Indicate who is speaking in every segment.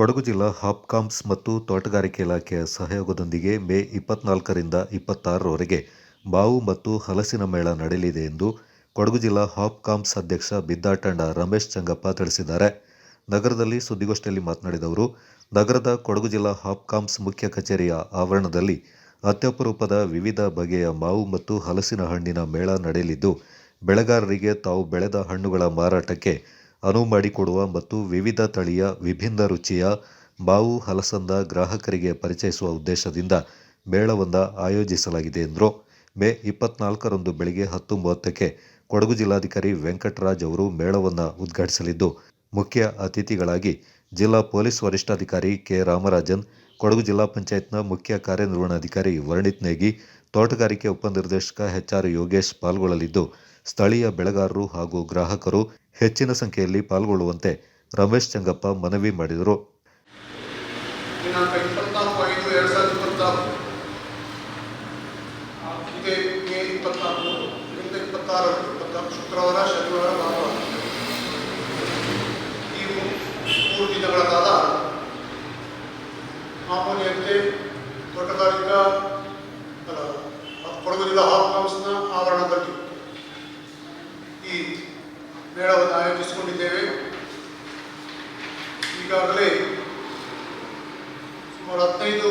Speaker 1: ಕೊಡಗು ಜಿಲ್ಲಾ ಹಾಪ್ಕಾಮ್ಸ್ ಮತ್ತು ತೋಟಗಾರಿಕೆ ಇಲಾಖೆಯ ಸಹಯೋಗದೊಂದಿಗೆ ಮೇ ಇಪ್ಪತ್ನಾಲ್ಕರಿಂದ ಇಪ್ಪತ್ತಾರರವರೆಗೆ ಬಾವು ಮತ್ತು ಹಲಸಿನ ಮೇಳ ನಡೆಯಲಿದೆ ಎಂದು ಕೊಡಗು ಜಿಲ್ಲಾ ಹಾಪ್ಕಾಮ್ಸ್ ಅಧ್ಯಕ್ಷ ಬಿದ್ದಾಟಂಡ ರಮೇಶ್ ಚಂಗಪ್ಪ ತಿಳಿಸಿದ್ದಾರೆ. ನಗರದಲ್ಲಿ ಸುದ್ದಿಗೋಷ್ಠಿಯಲ್ಲಿ ಮಾತನಾಡಿದ ಅವರು, ನಗರದ ಕೊಡಗು ಜಿಲ್ಲಾ ಹಾಪ್ಕಾಮ್ಸ್ ಮುಖ್ಯ ಕಚೇರಿಯ ಆವರಣದಲ್ಲಿ ಅತ್ಯಪರೂಪದ ವಿವಿಧ ಬಗೆಯ ಮಾವು ಮತ್ತು ಹಲಸಿನ ಹಣ್ಣಿನ ಮೇಳ ನಡೆಯಲಿದ್ದು, ಬೆಳೆಗಾರರಿಗೆ ತಾವು ಬೆಳೆದ ಹಣ್ಣುಗಳ ಮಾರಾಟಕ್ಕೆ ಅನುವು ಮಾಡಿಕೊಡುವ ಮತ್ತು ವಿವಿಧ ತಳಿಯ ವಿಭಿನ್ನ ರುಚಿಯ ಬಾವು ಹಲಸಂದ ಗ್ರಾಹಕರಿಗೆ ಪರಿಚಯಿಸುವ ಉದ್ದೇಶದಿಂದ ಮೇಳವನ್ನು ಆಯೋಜಿಸಲಾಗಿದೆ ಎಂದರು. ಮೇ ಇಪ್ಪತ್ನಾಲ್ಕರಂದು ಬೆಳಗ್ಗೆ ಹತ್ತು ಮೂವತ್ತಕ್ಕೆ ಕೊಡಗು ಜಿಲ್ಲಾಧಿಕಾರಿ ವೆಂಕಟರಾಜ್ ಅವರು ಮೇಳವನ್ನು ಉದ್ಘಾಟಿಸಲಿದ್ದು, ಮುಖ್ಯ ಅತಿಥಿಗಳಾಗಿ ಜಿಲ್ಲಾ ಪೊಲೀಸ್ ವರಿಷ್ಠಾಧಿಕಾರಿ ಕೆ. ರಾಮರಾಜನ್, ಕೊಡಗು ಜಿಲ್ಲಾ ಪಂಚಾಯತ್ನ ಮುಖ್ಯ ಕಾರ್ಯನಿರ್ವಹಣಾಧಿಕಾರಿ ವರ್ಣಿತ್ ನೇಗಿ, ತೋಟಗಾರಿಕೆ ಉಪನಿರ್ದೇಶಕ ಎಚ್ಆರ್ ಯೋಗೇಶ್ ಪಾಲ್ಗೊಳ್ಳಲಿದ್ದು ಸ್ಥಳೀಯ ಬೆಳೆಗಾರರು ಹಾಗೂ ಗ್ರಾಹಕರು ಹೆಚ್ಚಿನ ಸಂಖ್ಯೆಯಲ್ಲಿ ಪಾಲ್ಗೊಳ್ಳುವಂತೆ ರಮೇಶ್ ಚಂಗಪ್ಪ ಮನವಿ ಮಾಡಿದರು.
Speaker 2: ಶುಕ್ರವಾರ, ಶನಿವಾರ ಮೂರು ದಿನಗಳ ಕಾಲ ಮಾಮೂಲಿಯಂತೆ ತೋಟಗಾರಿಕಾ ಕೊಡಗು ಜಿಲ್ಲಾ ಹಾಪ್ ಹೌಸ್ನ ಆವರಣದಲ್ಲಿ ಮೇಳವನ್ನು ಆಯೋಜಿಸಿಕೊಂಡಿದ್ದೇವೆ. ಈಗಾಗಲೇ ಸುಮಾರು ಹದಿನೈದು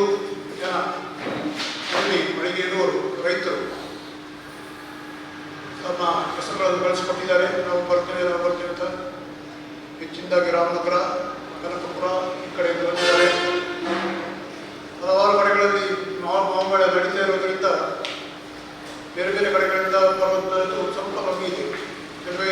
Speaker 2: ಜನ ಹಳ್ಳಿ ಮಳಿಗೆ ಇರುವವರು ರೈತರು ತಮ್ಮ ಹೆಸರುಗಳನ್ನು ಬಳಸಿಕೊಟ್ಟಿದ್ದಾರೆ. ನಾವು ಬರ್ತೇವೆ ನಾವು ಬರ್ತೇವೆ ಅಂತ ಹೆಚ್ಚಿನದಾಗಿ ರಾಮನಗರ, ಕನಕಪುರ ಈ ಕಡೆ ಬಂದಿದ್ದಾರೆ. ಹಲವಾರು ಕಡೆಗಳಲ್ಲಿ ಮಾವು ಮಾವುಗಳ ನಡೀತಾ ಇರೋದರಿಂದ ಬೇರೆ ಬೇರೆ ಕಡೆಗಳಿಂದ ಬರುವಂಥದ್ದು ಸ್ವಲ್ಪ ಕಮ್ಮಿ ಇದೆ. ಕೆಲವೇ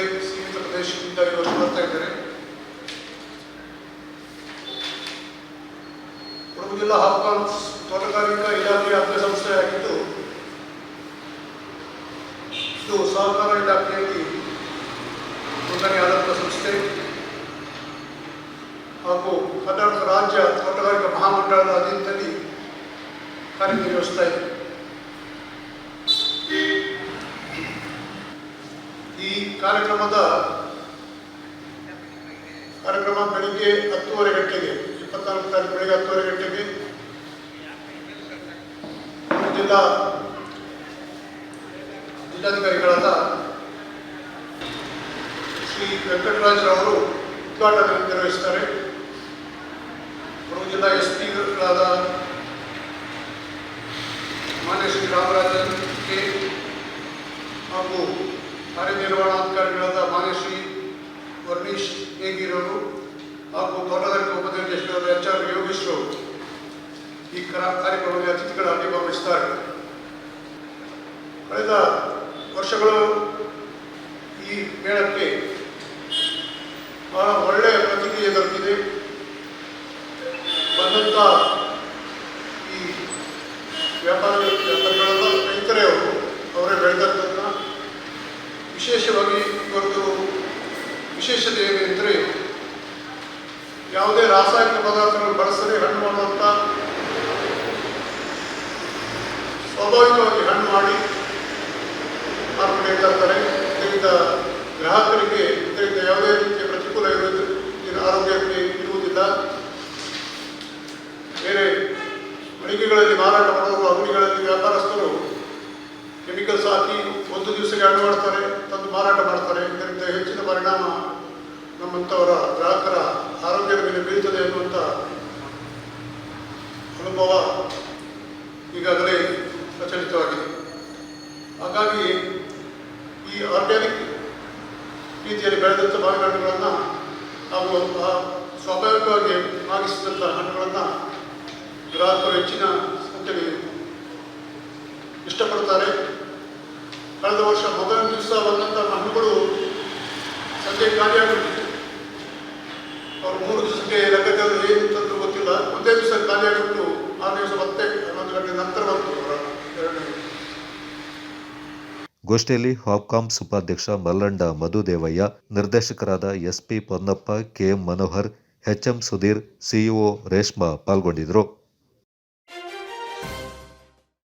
Speaker 2: ಜಿಲ್ಲಾ ಹಾಪ್ಕಾಮ್ಸ್ ತೋಟಗಾರಿಕಾ ಇಲಾಖೆಯ ಅಂಗಸಂಸ್ಥೆಯಾಗಿದ್ದು ಇದು ಸಹಕಾರ ಇಲಾಖೆಯಲ್ಲಿ ನೋಂದಣಿಯಾದಂಥ ಸಂಸ್ಥೆ ಹಾಗೂ ಕರ್ನಾಟಕ ರಾಜ್ಯ ತೋಟಗಾರಿಕಾ ಮಹಾಮಂಡಳದ ಅಧೀನದಲ್ಲಿ ಕಾರ್ಯನಿರ್ವಹಿಸ್ತಾ ಇದೆ ಈ ಕಾರ್ಯಕ್ರಮದ ಕಾರ್ಯಕ್ರಮ ಬೆಳಿಗ್ಗೆ ಹತ್ತುವರೆ ಗಂಟೆಗೆ ಇಪ್ಪತ್ನಾಲ್ಕು ತಾರೀಕು ಬೆಳಿಗ್ಗೆ ಹತ್ತುವರೆ ಗಂಟೆಗೆ ಜಿಲ್ಲಾ ಜಿಲ್ಲಾಧಿಕಾರಿಗಳಾದ ಶ್ರೀ ವೆಂಕಟರಾಜರವರು ಉದ್ಘಾಟನೆ ನಿರ್ವಹಿಸ್ತಾರೆ ಕೊಡಗು ಜಿಲ್ಲಾ ಎಸ್ ಪಿಗಳಾದ ಮಾನ್ಯ ಶ್ರೀ ರಾಮರಾಜನ್ ಕೆ ಹಾಗೂ ಕಾರ್ಯನಿರ್ವಹಣಾಧಿಕಾರಿಗಳಾದ ಮಾನ್ಯ ಶ್ರೀ ವರ್ಣೀಶ್ ಏಗಿರವರು ಹಾಗೂ ತೋಟಗಾರಿಕಾ ಉಪನಿರ್ದೇಶಕರಾದ ಎಚ್ ಆರ್ ಯೋಗೇಶ್ವರು ಈ ಕರ- ಕಾರ್ಯಕ್ರಮದಲ್ಲಿ ಅತಿಥಿಗಳಾಗಿ ಭಾಗವಹಿಸುತ್ತಾರೆ. ಕಳೆದ ವರ್ಷಗಳು ಈ ಮೇಳಕ್ಕೆ ಬಹಳ ಒಳ್ಳೆಯ ಪ್ರತಿಕ್ರಿಯೆ ದೊರಕಿದೆ. ಬಂದಂಥ ಈ ವ್ಯಾಪಾರ ವ್ಯಾಪಾರಿಗಳೆಲ್ಲ ರೈತರೇ ಅವರು, ಅವರೇ ಬೆಳೆದಂಥ ವಿಶೇಷವಾಗಿ ಇವರದು ವಿಶೇಷತೆ ಏನೆಂದರೆ ಯಾವುದೇ ರಾಸಾಯನಿಕ ಪದಾರ್ಥಗಳು ಬಳಸದೆ ಹಣ್ಣು ಮಾಡುವಂಥ ಸ್ವಾಭಾವಿಕವಾಗಿ ಹಣ್ಣು ಮಾಡಿ ಮಾರುಕಟ್ಟೆಗೆ ತರ್ತಾರೆ. ಇದರಿಂದ ಗ್ರಾಹಕರಿಗೆ ಇದರಿಂದ ಯಾವುದೇ ರೀತಿಯ ಪ್ರತಿಕೂಲ ಇರುವುದು, ಇದರ ಆರೋಗ್ಯಕ್ಕೆ ಇರುವುದಿಲ್ಲ. ಬೇರೆ ಮಳಿಗೆಗಳಲ್ಲಿ ಮಾರಾಟ ಮಾಡುವ ಅಂಗಡಿಗಳಲ್ಲಿ ವ್ಯಾಪಾರಸ್ಥರು ಕೆಮಿಕಲ್ಸ್ ಹಾಕಿ ಒಂದು ದಿವಸಕ್ಕೆ ಹಣ್ಣು ಮಾಡ್ತಾರೆ, ತಂದು ಮಾರಾಟ ಮಾಡ್ತಾರೆ. ಇದರಿಂದ ಹೆಚ್ಚಿನ ಪರಿಣಾಮ ನಮ್ಮಂಥವರ ಗ್ರಾಹಕರ ಆರೋಗ್ಯದ ಮೇಲೆ ಬೀಳುತ್ತದೆ ಅನ್ನುವಂಥ ಅನುಭವ ಈಗಾಗಲೇ ಪ್ರಚಲಿತವಾಗಿದೆ ಹಾಗಾಗಿ ಈ ಆರ್ಗ್ಯಾನಿಕ್ ರೀತಿಯಲ್ಲಿ ಬೆಳೆದಂಥ ಮಾವಿನ ಹಣ್ಣುಗಳನ್ನು ಹಾಗೂ ಆ ಸ್ವಾಭಾವಿಕವಾಗಿ ಮಾಗಿಸಿದಂಥ ಹಣ್ಣುಗಳನ್ನು ಗ್ರಾಹಕರು ಹೆಚ್ಚಿನ ಸಂಖ್ಯೆಯಲ್ಲಿ ಇಷ್ಟಪಡ್ತಾರೆ ಕಳೆದ ವರ್ಷ ಮೊದಲನೇ ದಿವಸ ಬಂದಂಥ ಹಣ್ಣುಗಳು ಸಂಜೆ ಖಾಲಿಯಾಗಿಬಿಟ್ಟಿತ್ತು. ಅವರು ಮೂರು ದಿವಸಕ್ಕೆ ಲೆಕ್ಕಾಚಾರದಲ್ಲಿ ಏನು ತಂದು ಗೊತ್ತಿಲ್ಲ. ಒಂದೇ ದಿವಸ ಖಾಲಿಯಾಗಿಬಿಟ್ಟು ಆ ದಿವಸ ಮತ್ತೆ ಹನ್ನೊಂದು ಗಂಟೆ ನಂತರ ಬಂತು. ಅವರ
Speaker 1: ಗೋಷ್ಠಿಯಲ್ಲಿ ಹಾಪ್ಕಾಮ್ಸ್ ಉಪಾಧ್ಯಕ್ಷ ಮಲ್ಲಂಡ ಮಧುದೇವಯ್ಯ, ನಿರ್ದೇಶಕರಾದ SP Ponnappa KM Manohar, HM Sudhir, CEO Reshma ಪಾಲ್ಗೊಂಡಿದ್ದರು.